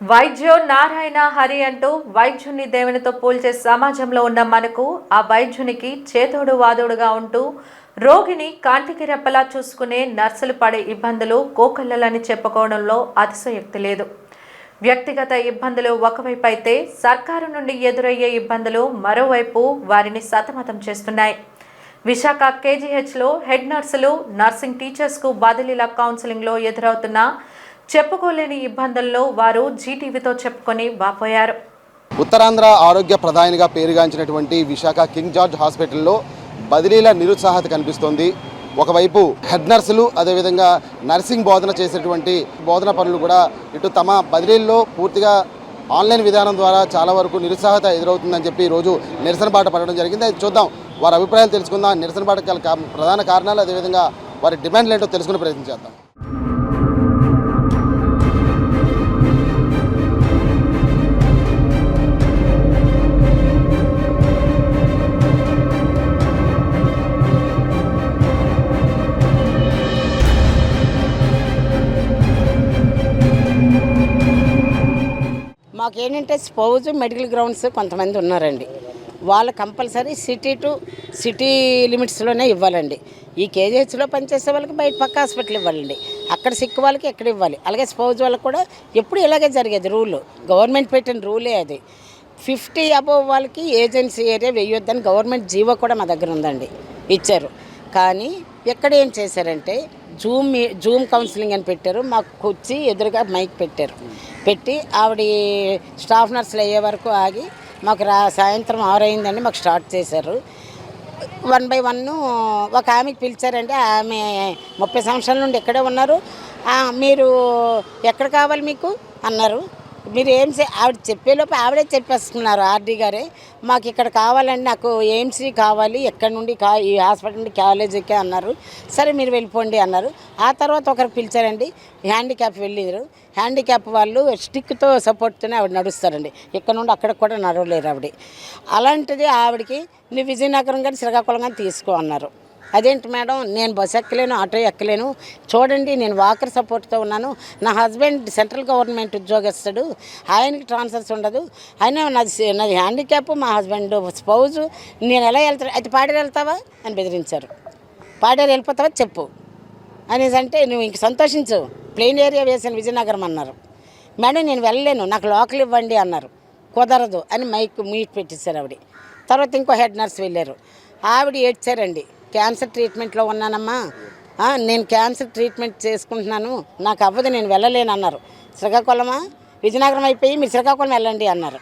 వైద్యో నారాయణ హరి అంటూ వైద్యుని దేవునితో పోల్చే సమాజంలో ఉన్న మనకు ఆ వైద్యునికి చేతోడు వాదోడుగా ఉంటూ రోగిని కాంటికి రెప్పలా చూసుకునే నర్సులు పడే ఇబ్బందులు కోకల్లలని చెప్పుకోవడంలో అతిశయోక్తి లేదు. వ్యక్తిగత ఇబ్బందులు ఒకవైపు అయితే సర్కారు నుండి ఎదురయ్యే ఇబ్బందులు మరోవైపు వారిని సతమతం చేస్తున్నాయి. విశాఖ కేజీహెచ్లో హెడ్ నర్సులు నర్సింగ్ టీచర్స్కు బదిలీల కౌన్సిలింగ్లో ఎదురవుతున్న చెప్పుకోలేని ఇబ్బందుల్లో వారు జీటీవీతో చెప్పుకొని వాపోయారు. ఉత్తరాంధ్ర ఆరోగ్య ప్రధానిగా పేరుగాంచినటువంటి విశాఖ కింగ్ జార్జ్ హాస్పిటల్లో బదిలీల నిరుత్సాహత కనిపిస్తోంది. ఒకవైపు హెడ్ నర్సులు అదేవిధంగా నర్సింగ్ బోధన చేసేటువంటి బోధన పనులు కూడా ఇటు తమ బదిలీల్లో పూర్తిగా ఆన్లైన్ విధానం ద్వారా చాలా వరకు నిరుత్సాహత ఎదురవుతుందని చెప్పి ఈరోజు నిరసన బాట పడడం జరిగింది. అది చూద్దాం వారి అభిప్రాయాలు తెలుసుకుందాం. నిరసన బాట ప్రధాన కారణాలు అదేవిధంగా వారి డిమాండ్లు ఏంటో తెలుసుకునే ప్రయత్నం చేద్దాం. అంటే స్పౌజ్ మెడికల్ గ్రౌండ్స్ కొంతమంది ఉన్నారండి. వాళ్ళు కంపల్సరీ సిటీ టు సిటీ లిమిట్స్లోనే ఇవ్వాలండి. ఈ కేజీహెచ్లో పనిచేసే వాళ్ళకి బయట పక్క హాస్పిటల్ ఇవ్వాలండి. అక్కడ సిక్ వాళ్ళకి ఎక్కడ ఇవ్వాలి? అలాగే స్పౌజ్ వాళ్ళకి కూడా ఎప్పుడు ఇలాగే జరిగేది రూల్. గవర్నమెంట్ పెట్టిన రూలే అది. ఫిఫ్టీ అబోవ్ వాళ్ళకి ఏజెన్సీ ఏరియా వేయొద్దని గవర్నమెంట్ జీవో కూడా మా దగ్గర ఉందండి. ఇచ్చారు. కానీ ఎక్కడ ఏం చేశారంటే జూమ్ జూమ్ కౌన్సిలింగ్ అని పెట్టారు. మాకు వచ్చి ఎదురుగా మైక్ పెట్టారు. పెట్టి ఆవిడ స్టాఫ్ నర్సులు అయ్యే వరకు ఆగి మాకు రా సాయంత్రం ఆరైందండి మాకు స్టార్ట్ చేశారు. వన్ బై వన్ ఒక ఆమెకి పిలిచారంటే ఆమె ముప్పై సంవత్సరాల నుండి ఎక్కడే ఉన్నారు. మీరు ఎక్కడ కావాలి మీకు? అన్నారు. మీరు ఏం ఆవిడ చెప్పేలోపు ఆవిడే చెప్పేస్తున్నారు ఆర్డీ గారే. మాకు ఇక్కడ కావాలండి నాకు ఎయిమ్సీ కావాలి ఎక్కడి నుండి కా ఈ హాస్పిటల్ నుండి కాలేజీకే అన్నారు. సరే మీరు వెళ్ళిపోండి అన్నారు. ఆ తర్వాత ఒకరు పిలిచారండి హ్యాండిక్యాప్ వెళ్ళారు. హ్యాండిక్యాప్ వాళ్ళు స్టిక్తో సపోర్ట్తోనే ఆవిడ నడుస్తారండి. ఇక్కడ నుండి అక్కడ కూడా నడవలేరు ఆవిడ. అలాంటిది ఆవిడకి నువ్వు విజయనగరం కానీ శ్రీకాకుళం కానీ తీసుకో అన్నారు. అదేంటి మేడం నేను బస్ ఎక్కలేను ఆటో ఎక్కలేను. చూడండి నేను వాకర్ సపోర్ట్తో ఉన్నాను. నా హస్బెండ్ సెంట్రల్ గవర్నమెంట్ ఉద్యోగస్తుడు. ఆయనకి ట్రాన్స్ఫర్స్ ఉండదు. ఆయన నాది నాది హ్యాండిక్యాప్ మా హస్బెండ్ స్పౌజ్. నేను ఎలా వెళ్తాను అయితే పాడేరు వెళ్తావా? అని బెదిరించారు. పాడేరు వెళ్ళిపోతావా? చెప్పు. అనేసి అంటే నువ్వు ఇంక సంతోషించు. ప్లెయిన్ ఏరియా వేసాను విజయనగరం అన్నారు. మేడం నేను వెళ్ళలేను. నాకు లోకల్ ఇవ్వండి అన్నారు. కుదరదు అని మైక్ మీట్ పెట్టేశారు ఆవిడ. తర్వాత ఇంకో హెడ్ నర్స్ వెళ్ళారు. ఆవిడ ఏడ్చారండి. క్యాన్సర్ ట్రీట్మెంట్లో ఉన్నానమ్మా. నేను క్యాన్సర్ ట్రీట్మెంట్ చేసుకుంటున్నాను. నాకు అవ్వదు నేను వెళ్ళలేను అన్నారు శ్రీకాకుళమా? విజయనగరం అయిపోయి మీరు శ్రీకాకుళం వెళ్ళండి అన్నారు.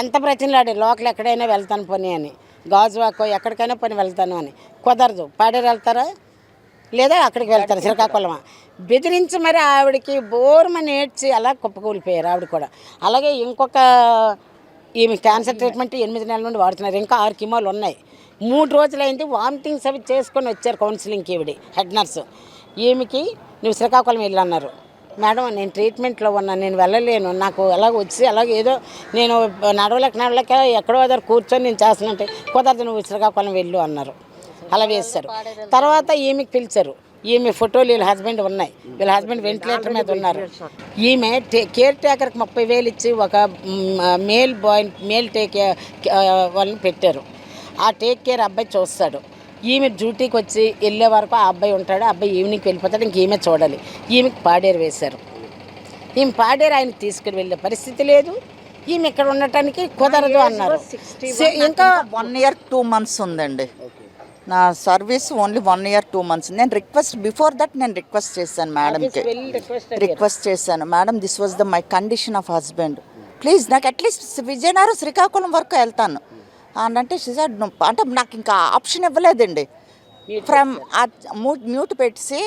ఎంత ప్రతిలాడి లోకల్ ఎక్కడైనా వెళ్తాను పని అని. గాజువాకో ఎక్కడికైనా పని వెళ్తాను అని. కుదరదు. పాడేరు వెళ్తారా? లేదా అక్కడికి వెళ్తారు? శ్రీకాకుళమా? బెదిరించి మరి ఆవిడకి బోర్మని ఏడ్చి అలా కుప్పకూలిపోయారు ఆవిడ కూడా. అలాగే ఇంకొక ఈమె క్యాన్సర్ ట్రీట్మెంట్ ఎనిమిది నెలల నుండి వాడుతున్నారు. ఇంకా ఆరు కిమోలు ఉన్నాయి. మూడు రోజులైంది వామిటింగ్స్ అవి చేసుకొని వచ్చారు కౌన్సిలింగ్కి ఈవిడి హెడ్ నర్సు. ఈమెకి నువ్వు శ్రీకాకుళం వెళ్ళన్నారు. మేడం నేను ట్రీట్మెంట్లో ఉన్నాను నేను వెళ్ళలేను. నాకు అలాగ వచ్చి ఎలాగ ఏదో నేను నడవలేక నడవలేక ఎక్కడో దగ్గర కూర్చొని నేను చేస్తున్నట్టే కుదరదు నువ్వు శ్రీకాకుళం వెళ్ళు అన్నారు. అలా వేస్తారు తర్వాత ఈమెకి పిలిచారు. ఈమె ఫోటోలు వీళ్ళ హస్బెండ్ ఉన్నాయి. వీళ్ళ హస్బెండ్ వెంటిలేటర్ మీద ఉన్నారు. ఈమె టే- కేర్ టేకర్కి ముప్పై వేలు ఇచ్చి ఒక మేల్ బాయ్ మేల్ టేక్ వాళ్ళని పెట్టారు. ఆ టేక్ కేర్ అబ్బాయి చూస్తాడు. ఈమె డ్యూటీకి వచ్చి వెళ్ళే వరకు ఆ అబ్బాయి ఉంటాడు. ఆ అబ్బాయి ఈవినింగ్కి వెళ్ళిపోతాడు. ఇంక ఈమె చూడాలి. ఈమెకి పాడేరు వేశారు. ఈమె పాడేరు ఆయన తీసుకుని వెళ్ళే పరిస్థితి లేదు. ఈమె ఇక్కడ ఉండటానికి కుదరదు అన్నారు. ఇంకా వన్ ఇయర్ టూ మంత్స్ ఉందండి. నా service only one year two months నేను రిక్వెస్ట్ బిఫోర్ దట్ నేను రిక్వెస్ట్ చేశాను మేడంకి రిక్వెస్ట్ చేశాను. Madam this was the my condition of husband please నాకు అట్లీస్ట్ విజయనగరం శ్రీకాకుళం వరకు వెళ్తాను. అని అంటే "No." అంటే నాకు ఇంకా ఆప్షన్ ఇవ్వలేదండి. ఫ్రమ్ మ్యూట్ పెట్టేసి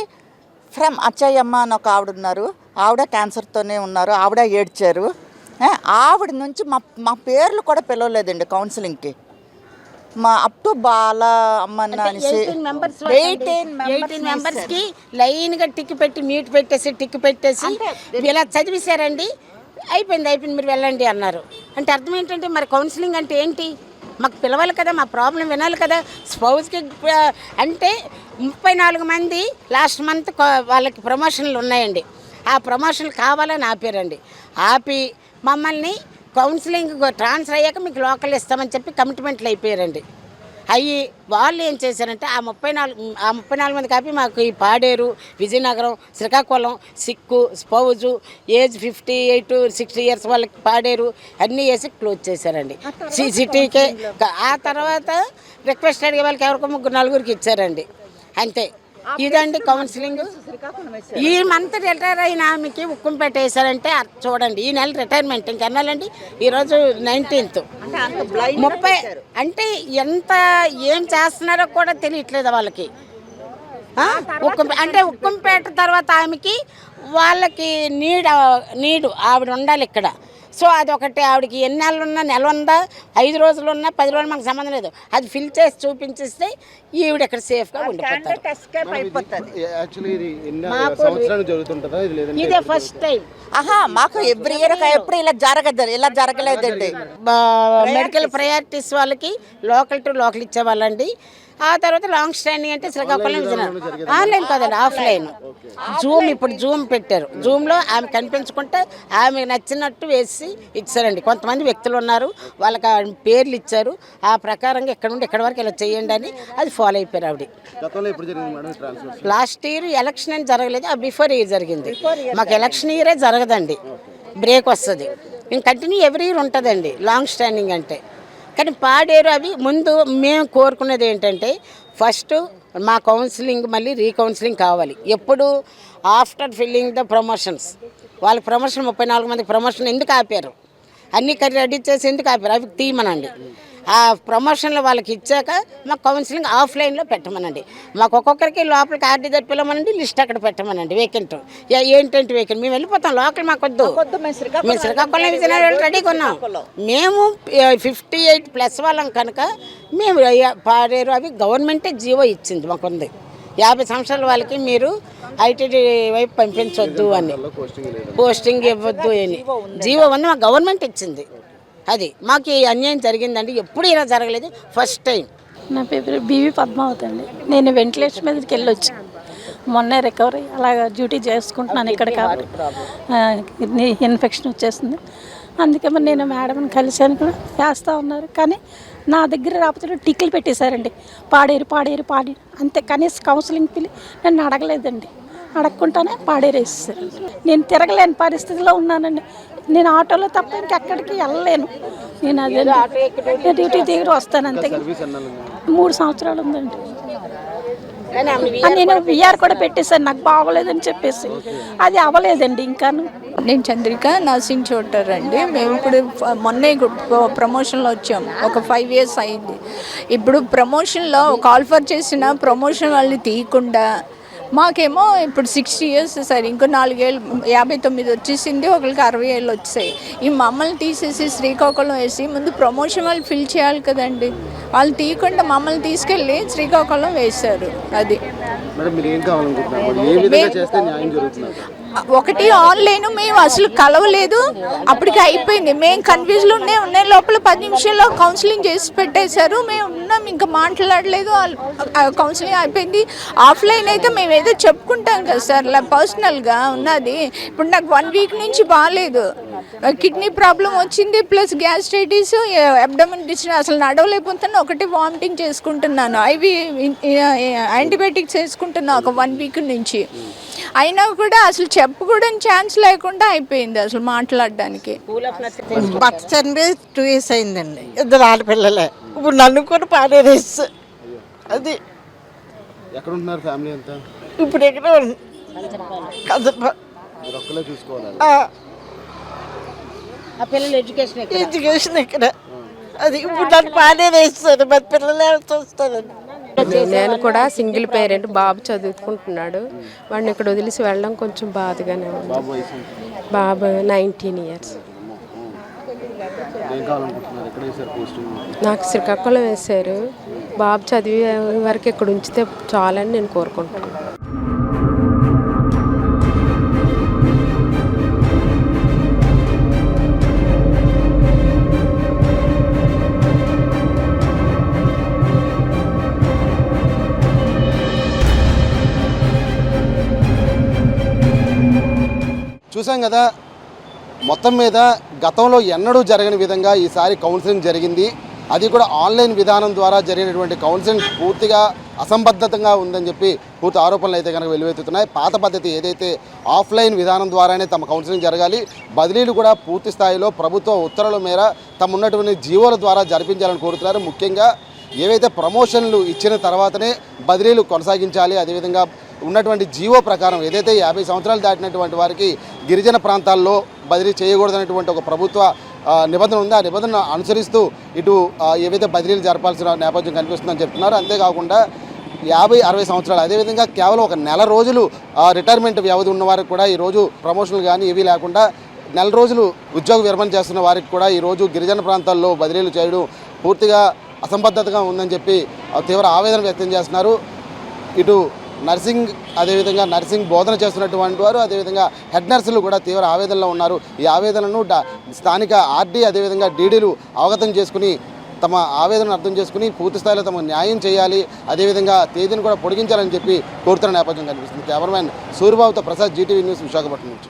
ఫ్రమ్ అచ్చయ్యమ్మ అని ఒక ఆవిడ ఉన్నారు. ఆవిడ క్యాన్సర్తోనే ఉన్నారు. ఆవిడ ఏడ్చారు. ఆవిడ నుంచి మా మా పేర్లు కూడా పిలవలేదండి కౌన్సిలింగ్కి మా up to Bala Ammanna members eighteen eighteen మెంబర్స్కి లైన్గా టిక్ పెట్టి మీట్ పెట్టేసి టిక్ పెట్టేసి ఇలా చదివేశారండి. అయిపోయింది అయిపోయింది మీరు వెళ్ళండి అన్నారు. అంటే అర్థం ఏంటంటే మరి కౌన్సిలింగ్ అంటే ఏంటి? మాకు పిలవాలి కదా మా ప్రాబ్లం వినాలి కదా. స్పౌజ్కి అంటే ముప్పై నాలుగు మంది లాస్ట్ మంత్ వాళ్ళకి ప్రమోషన్లు ఉన్నాయండి. ఆ ప్రమోషన్లు కావాలని ఆపారండి. ఆపి మమ్మల్ని కౌన్సిలింగ్ ట్రాన్స్ఫర్ అయ్యాక మీకు లోకల్ ఇస్తామని చెప్పి కమిట్మెంట్లు అయిపోయారండి. అయ్యి వాళ్ళు ఏం చేశారంటే ఆ ముప్పై నాలుగు ఆ ముప్పై నాలుగు మంది కాపీ మాకు ఈ Paderu Vizianagaram Srikakulam sick spouse age fifty eight sixty years వాళ్ళకి పాడేరు అన్నీ వేసి క్లోజ్ చేశారండి. సిటీకే ఆ తర్వాత రిక్వెస్ట్ అడిగే వాళ్ళకి ఎవరికో ముగ్గురు నలుగురికి ఇచ్చారండి. అంతే. ఇదండి కౌన్సిలింగ్ ఈ మంత్ రిటైర్ అయిన ఆమెకి ఉక్కుంపేట వేశారంటే అర్- చూడండి ఈ నెల రిటైర్మెంట్ ఇంకెన్నాళ్ళండి ఈరోజు నైన్టీన్త్. ముప్పై అంటే ఎంత ఏం చేస్తున్నారో కూడా తెలియట్లేదు వాళ్ళకి? ఉక్కు అంటే ఉక్కంపేట తర్వాత ఆమెకి వాళ్ళకి నీడ నీడు ఆవిడ ఉండాలి ఇక్కడ. సో అదొకటి ఆవిడకి ఎన్ని నెలలు ఉన్నా నెల ఉందా ఐదు రోజులు ఉన్నా పది రోజులు మనకు సంబంధం లేదు. అది ఫిల్ చేసి చూపించిస్తే ఈవిడ ఇక్కడ సేఫ్గా ఉండిపోతారు. యాక్చువల్లీ ఇది ఎన్ని సంవత్సరాలు జరుగుతుంటుందా? ఇది లేదంటే ఇదే ఫస్ట్ టైం ఆహా మాకు ఎవ్రీ ఇయర్ ఎప్పుడు ఇలా జరగదు ఇలా జరగలేదండి. మెడికల్ ప్రయారిటీస్ వాళ్ళకి లోకల్ టు లోకల్ ఇచ్చేవాళ్ళండి. ఆ తర్వాత లాంగ్ స్టాండింగ్ అంటే శ్రీకాకుళం విజయనగరం ఆన్లైన్ కాదండి ఆఫ్లైన్ జూమ్ ఇప్పుడు జూమ్ పెట్టారు. జూమ్లో ఆమె కనిపించుకుంటే ఆమె నచ్చినట్టు వేసి ఇచ్చారండి. కొంతమంది వ్యక్తులు ఉన్నారు వాళ్ళకి ఆ పేర్లు ఇచ్చారు. ఆ ప్రకారంగా ఇక్కడ నుండి ఇక్కడ వరకు ఇలా చేయండి అని అది ఫాలో అయిపోయారు ఆవిడ. గతంలో ఎప్పుడు జరిగింది madam transfer last year election అని జరగలేదు. ఆ బిఫోర్ ఇయర్ జరిగింది. మాకు ఎలక్షన్ ఇయరే జరగదండి. బ్రేక్ వస్తుంది. ఇంక కంటిన్యూ ఎవ్రీ ఇయర్ ఉంటుందండి. లాంగ్ స్టాండింగ్ అంటే. కానీ పాడేరు అవి ముందు మేము కోరుకునేది ఏంటంటే ఫస్ట్ మా కౌన్సిలింగ్ మళ్ళీ రీకౌన్సిలింగ్ కావాలి. ఎప్పుడు ఆఫ్టర్ ఫిల్లింగ్ ద ప్రమోషన్స్. వాళ్ళ ప్రమోషన్ ముప్పై నాలుగు మంది ప్రమోషన్ ఎందుకు ఆపారు? అన్ని కర్రీ రెడీ చేసి ఎందుకు ఆపారు? అవి తీయమనండి. ఆ ప్రమోషన్లు వాళ్ళకి ఇచ్చాక మాకు కౌన్సిలింగ్ ఆఫ్లైన్లో పెట్టమనండి. మాకు ఒక్కొక్కరికి లోపలికి ఆర్డీ దగ్గర పిల్లమనండి లిస్ట్ అక్కడ పెట్టమనండి వేకెంట్. ఏంటంటే వేకెంట్? మేము వెళ్ళిపోతాం లోకల్ మాకు వద్దు మేము శ్రీకాకుళం విజయనగరం రెడీగా ఉన్నాం మేము ఫిఫ్టీ ఎయిట్ ప్లస్ వాళ్ళం కనుక మేము పాడేరు అవి గవర్నమెంటే జీవో ఇచ్చింది మాకు ఉంది యాభై సంవత్సరాల వాళ్ళకి మీరు ఐటీడీ వైపు పంపించవద్దు అని. పోస్టింగ్ ఇవ్వద్దు అని. జీవో ఉంది మా గవర్నమెంట్ ఇచ్చింది. అది మాకు ఈ అన్యాయం జరిగిందండి. ఎప్పుడు ఇలా జరగలేదు. First time. నా పేరు బీవీ పద్మావతి అండి. నేను వెంటిలేషన్ మీదకి వెళ్ళొచ్చు. మొన్నే రికవరీ అలాగా డ్యూటీ చేసుకుంటున్నాను ఇక్కడ కాబట్టి. ఇన్ఫెక్షన్ వచ్చేసింది. అందుకే మరి నేను మేడంని కలిశాను కూడా. వేస్తూ ఉన్నారు. కానీ నా దగ్గర రాకపోతే టిక్లు పెట్టేశారండి. పాడేరు పాడేరు పాడేరు. అంతే. కనీసం కౌన్సిలింగ్ పిలి నన్ను అడగలేదండి. అడగకుండానే పాడేరేసారు నేను తిరగలేని పరిస్థితిలో ఉన్నానండి. నేను ఆటోలో తప్ప ఇంకెక్కడికి వెళ్ళలేను. నేను అదే డ్యూటీ దగ్గర వస్తాను అంతే. మూడు సంవత్సరాలు ఉందండి. నేను విఆర్ కూడా పెట్టేశాను. నాకు బాగోలేదని చెప్పేసి. అది అవ్వలేదండి ఇంకాను. నేను చంద్రిక నర్సింగ్ చూటర్ అండి. మేము ఇప్పుడు మొన్నే ప్రమోషన్లో వచ్చాం. ఒక ఫైవ్ ఇయర్స్ అయింది. ఇప్పుడు ప్రమోషన్లో కాల్ఫర్ చేసిన ప్రమోషన్ వాళ్ళని తీయకుండా మాకేమో ఇప్పుడు సిక్స్టీ ఇయర్స్ సార్ ఇంకో నాలుగేళ్ళు యాభై తొమ్మిది వచ్చేసింది ఒకరికి అరవై ఏళ్ళు వచ్చాయి. ఈ మమ్మల్ని తీసేసి శ్రీకాకుళం వేసి ముందు ప్రమోషన్ వాళ్ళు ఫిల్ చేయాలి కదండి. వాళ్ళు తీయకుండా మమ్మల్ని తీసుకెళ్ళి శ్రీకాకుళం వేశారు అది. ఒకటి ఆన్లైన్ మేము అసలు కలవలేదు. అప్పటికి అయిపోయింది. మేము కన్ఫ్యూజ్లో ఉన్నాయి ఉన్నాయి లోపల పది నిమిషాల్లో కౌన్సిలింగ్ చేసి పెట్టేశారు. మేము ఉన్నాం ఇంకా మాట్లాడలేదు. కౌన్సిలింగ్ అయిపోయింది. ఆఫ్లైన్ అయితే మేము ఏదో చెప్పుకుంటాం కదా సార్ ఇలా పర్సనల్గా ఉన్నది. ఇప్పుడు నాకు వన్ వీక్ నుంచి బాగాలేదు కిడ్నీ ప్రాబ్లం వచ్చింది ప్లస్ గ్యాస్ట్రైటిస్ అబ్డమిన్ డిస్ట్రీ అసలు నడవలేకపోతున్నాను ఒకటి వామిటింగ్ చేసుకుంటున్నాను. అవి యాంటీబయాటిక్స్ వేసుకుంటున్నాను ఒక వన్ వీక్ నుంచి. అయినా కూడా అసలు చెప్పుకోవడానికి ఛాన్స్ లేకుండా అయిపోయింది అసలు మాట్లాడడానికి. భర్త చనిపోయి టూ ఇయర్స్ అయిందండి. ఇద్దరు ఆడపిల్లలే. ఇప్పుడు నన్ను కూడా పాడేరేస్. అది. ఎక్కడ ఉంటున్నారు ఫ్యామిలీ అంతా? ఇప్పుడు ఎక్కడ ఉంది? కదప. మీరు ఒక్కలే చూసుకోవాలి. ఆ, ఆ పిల్లల ఎడ్యుకేషన్ ఎక్కడ? ఎడ్యుకేషన్ ఇక్కడ అది ఇప్పుడు నన్ను పాడేరేస్తారు. మరి పిల్లలు ఎవరు చూస్తారండి నేను కూడా సింగిల్ పేరెంట్ బాబు చదువుకుంటున్నాడు. వాడిని ఇక్కడ వదిలేసి వెళ్ళడం కొంచెం బాధగానే ఉంది. బాబు నైన్టీన్ ఇయర్స్. నాకు శ్రీకాకుళం వేశారు. బాబు చదివే వరకు ఇక్కడ ఉంచితే చాలని నేను కోరుకుంటున్నాను. చూసాం కదా మొత్తం మీద గతంలో ఎన్నడూ జరగని విధంగా ఈసారి కౌన్సిలింగ్ జరిగింది. అది కూడా ఆన్లైన్ విధానం ద్వారా జరిగినటువంటి కౌన్సిలింగ్ పూర్తిగా అసంబద్ధతంగా ఉందని చెప్పి పూర్తి ఆరోపణలు అయితే కనుక వెలువెత్తుతున్నాయి. పాత పద్ధతి ఏదైతే ఆఫ్లైన్ విధానం ద్వారానే తమ కౌన్సిలింగ్ జరగాలి బదిలీలు కూడా పూర్తి స్థాయిలో ప్రభుత్వ ఉత్తర్వుల మేర తమ ఉన్నటువంటి జీవోల ద్వారా జరిపించాలని కోరుతున్నారు. ముఖ్యంగా ఏవైతే ప్రమోషన్లు ఇచ్చిన తర్వాతనే బదిలీలు కొనసాగించాలి అదేవిధంగా ఉన్నటువంటి జీవో ప్రకారం ఏదైతే యాభై సంవత్సరాలు దాటినటువంటి వారికి గిరిజన ప్రాంతాల్లో బదిలీ చేయకూడదనేటువంటి ఒక ప్రభుత్వ నిబంధన ఉంది. ఆ నిబంధన అనుసరిస్తూ ఇటు ఏవైతే బదిలీలు జరపాల్సిన నేపథ్యం కనిపిస్తుందని చెప్తున్నారు. అంతేకాకుండా యాభై అరవై సంవత్సరాలు అదేవిధంగా కేవలం ఒక నెల రోజులు రిటైర్మెంట్ వ్యవధి ఉన్న వారికి కూడా ఈరోజు ప్రమోషన్లు కానీ ఇవి లేకుండా నెల రోజులు ఉద్యోగ విరమణ చేస్తున్న వారికి కూడా ఈరోజు గిరిజన ప్రాంతాల్లో బదిలీలు చేయడం పూర్తిగా అసంబద్ధతగా ఉందని చెప్పి తీవ్ర ఆవేదన వ్యక్తం చేస్తున్నారు. ఇటు నర్సింగ్ అదేవిధంగా నర్సింగ్ బోధన చేస్తున్నటువంటి వారు అదేవిధంగా హెడ్ నర్సులు కూడా తీవ్ర ఆవేదనలో ఉన్నారు. ఈ ఆవేదనను స్థానిక ఆర్డీ అదేవిధంగా డీడీలు అవగతం చేసుకుని తమ ఆవేదనను అర్థం చేసుకుని పూర్తి స్థాయిలో తమ న్యాయం చేయాలి అదేవిధంగా తేదీని కూడా పొడిగించాలని చెప్పి కోరుతున్న నేపథ్యం కనిపిస్తుంది. Cameraman సూర్యబాబుతో Prasad G TV news Visakhapatnam నుంచి.